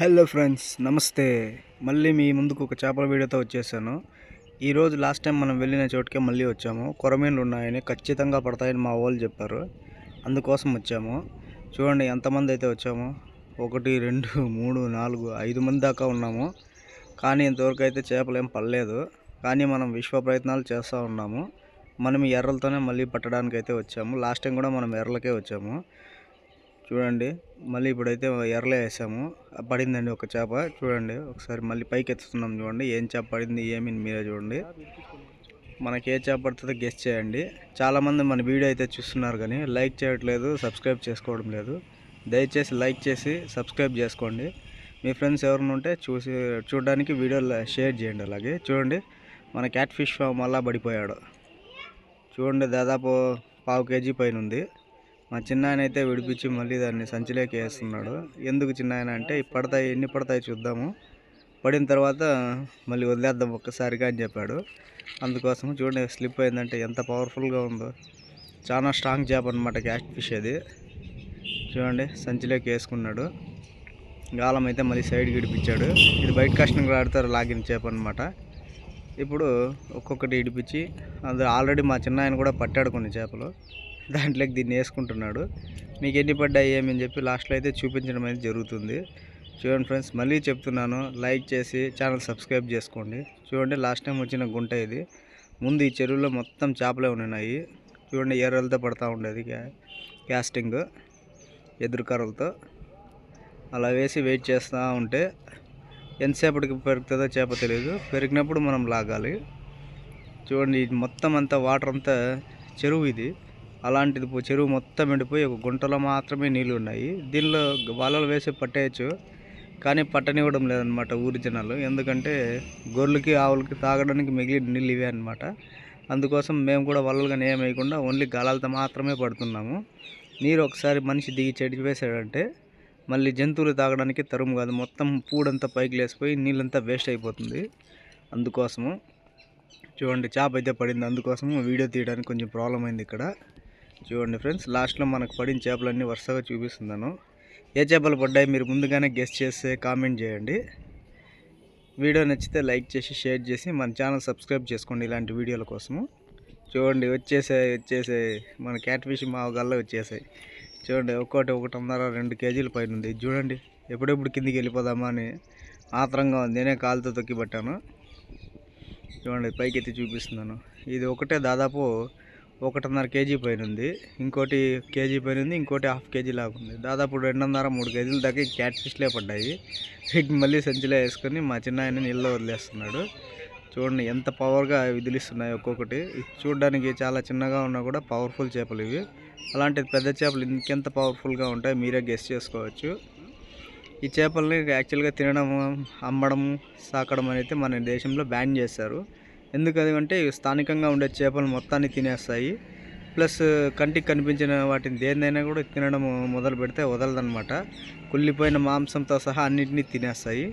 Hello friends నమస్తే. మళ్ళీ మీ ముందుకు ఒక చేపల వీడియోతో వచ్చేసాను. ఈరోజు లాస్ట్ టైం మనం వెళ్ళిన చోటుకే మళ్ళీ వచ్చాము. కొరమీన్లు ఉన్నాయని ఖచ్చితంగా పడతాయని మా వాళ్ళు చెప్పారు. అందుకోసం వచ్చాము. చూడండి ఎంతమంది అయితే వచ్చాము? ఒకటి రెండు మూడు నాలుగు ఐదు మంది దాకా ఉన్నాము. కానీ ఇంతవరకు అయితే చేపలు ఏం పడలేదు. కానీ మనం విశ్వ ప్రయత్నాలు చేస్తూ ఉన్నాము. మనం ఎర్రలతోనే మళ్ళీ పట్టడానికి అయితే వచ్చాము. లాస్ట్ టైం కూడా మనం ఎర్రలకే వచ్చాము. చూడండి మళ్ళీ ఇప్పుడైతే ఎర్రలే వేసాము. పడిందండి ఒక చేప చూడండి ఒకసారి మళ్ళీ పైకి ఎత్తుతున్నాం చూడండి ఏం చేప పడింది ఏమి మీరే చూడండి. మనకి ఏ చేప పడుతుందో గెస్ట్ చేయండి. చాలామంది మన వీడియో అయితే చూస్తున్నారు కానీ లైక్ చేయట్లేదు సబ్స్క్రైబ్ చేసుకోవడం లేదు. దయచేసి లైక్ చేసి సబ్స్క్రైబ్ చేసుకోండి. మీ ఫ్రెండ్స్ ఎవరైనా ఉంటే చూసి చూడడానికి వీడియో షేర్ చేయండి అలాగే. చూడండి మన క్యాట్ ఫిష్ ఫామ్ మళ్ళా పడిపోయాడు. చూడండి దాదాపు పావు కేజీ పైన ఉంది. మా చిన్నాయన అయితే విడిపించి మళ్ళీ దాన్ని సంచిలోకి వేస్తున్నాడు. ఎందుకు చిన్నాయన అంటే పడతాయి ఎన్ని పడతాయి చూద్దాము. పడిన తర్వాత మళ్ళీ వదిలేద్దాం ఒక్కసారిగా అని చెప్పాడు. అందుకోసం చూడండి స్లిప్ అయిందంటే ఎంత పవర్ఫుల్గా ఉందో. చాలా స్ట్రాంగ్ చేప అనమాట క్యాష్ ఫిష్ అది. చూడండి సంచిలోకి వేసుకున్నాడు. గాలం అయితే మళ్ళీ సైడ్ ఇడిపించాడు. ఇది బయట కష్టం ఆడతారు లాగిన చేప అనమాట ఇప్పుడు ఒక్కొక్కటి ఇడిపించి అందులో ఆల్రెడీ మా చిన్న ఆయన కూడా పట్టాడు కొన్ని చేపలు. దాంట్లోకి దీన్ని వేసుకుంటున్నాడు. మీకు ఎన్ని పడ్డాయి ఏమని చెప్పి లాస్ట్లో అయితే చూపించడం అనేది జరుగుతుంది. చూడండి ఫ్రెండ్స్ మళ్ళీ చెప్తున్నాను. లైక్ చేసి ఛానల్ సబ్స్క్రైబ్ చేసుకోండి. చూడండి లాస్ట్ టైం వచ్చిన గుంట ఇది. ముందు ఈ చెరువులో మొత్తం చేపలే ఉన్నాయి. చూడండి ఎర్రలతో పడతా ఉండేది క్యాస్టింగ్ ఎదురు కర్రలతో అలా వేసి వెయిట్ చేస్తూ ఉంటే ఎంతసేపటికి పెరుగుతుందో చేప తెలియదు పెరిగినప్పుడు మనం లాగాలి. చూడండి ఇది మొత్తం అంతా వాటర్ అంతా చెరువు ఇది. అలాంటిది చెరువు మొత్తం ఎండిపోయి ఒక గుంటలో మాత్రమే నీళ్ళు ఉన్నాయి దీనిలో వలలు వేసి పట్టేయచ్చు కానీ పట్టనివ్వడం లేదనమాట ఊరి జనాలు. ఎందుకంటే గొర్రెలకి ఆవులకి తాగడానికి మిగిలిన నీళ్ళు ఇవే అనమాట అందుకోసం మేము కూడా వలలు కానీ ఏం వేయకుండా ఓన్లీ గాలాలతో మాత్రమే పడుతున్నాము. నీరు ఒకసారి మనిషి దిగి చెడిచి వేసాడంటే మళ్ళీ జంతువులు తాగడానికి తరుము కాదు. మొత్తం పూడంతా పైకి లేసిపోయి నీళ్ళంతా వేస్ట్ అయిపోతుంది. అందుకోసము చూడండి చేప అయితే పడింది. అందుకోసము వీడియో తీయడానికి కొంచెం ప్రాబ్లం అయింది ఇక్కడ. చూడండి ఫ్రెండ్స్ లాస్ట్లో మనకు పడిన చేపలన్నీ వరుసగా చూపిస్తున్నాను. ఏ చేపలు పడ్డాయి మీరు ముందుగానే గెస్ట్ చేస్తే కామెంట్ చేయండి. వీడియో నచ్చితే లైక్ చేసి షేర్ చేసి మన ఛానల్ సబ్స్క్రైబ్ చేసుకోండి ఇలాంటి వీడియోల కోసము. చూడండి వచ్చేసాయి వచ్చేసాయి. మన క్యాట్ ఫిష్ మా గల్ల వచ్చేసాయి. చూడండి ఒక్కోటి ఒకటిన్నర రెండు కేజీల పైన ఉంది. చూడండి ఎప్పుడెప్పుడు కిందికి వెళ్ళిపోదామా అని ఆత్రంగా ఉంది. నేనే కాలుతో తొక్కి పట్టాను. చూడండి పైకి ఎత్తి చూపిస్తున్నాను. ఇది ఒకటే దాదాపు ఒకటిన్నర కేజీ పైన ఉంది ఇంకోటి కేజీ పైన ఉంది ఇంకోటి హాఫ్ కేజీ లాగా ఉంది. దాదాపు రెండున్నర మూడు కేజీల దాకా క్యాట్ ఫిష్లే పడ్డాయి. వీటిని మళ్ళీ సంచిలో వేసుకొని మా చిన్న ఆయన నీళ్ళలో వదిలేస్తున్నాడు. చూడండి ఎంత పవర్గా విదిలిస్తున్నాయి ఒక్కొక్కటి. చూడడానికి చాలా చిన్నగా ఉన్నా కూడా పవర్ఫుల్ చేపలు ఇవి. అలాంటి పెద్ద చేపలు ఇంకెంత పవర్ఫుల్గా ఉంటాయి మీరే గెస్ట్ చేసుకోవచ్చు. ఈ చేపల్ని యాక్చువల్గా తినడం అమ్మడం సాకడం అనేది మన దేశంలో బ్యాన్ చేశారు. ఎందుకది అంటే ఇవి స్థానికంగా ఉండే చేపలు మొత్తాన్ని తినేస్తాయి. ప్లస్ కంటికి కనిపించిన వాటిని దేన్నైనా కూడా తినడం మొదలు పెడితే వదలదనమాట కుళ్ళిపోయిన మాంసంతో సహా అన్నిటినీ తినేస్తాయి.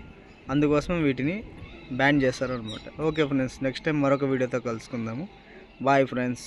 అందుకోసం వీటిని బ్యాన్ చేస్తారు అనమాట ఓకే ఫ్రెండ్స్ నెక్స్ట్ టైం మరొక వీడియోతో కలుసుకుందాము. Bye friends.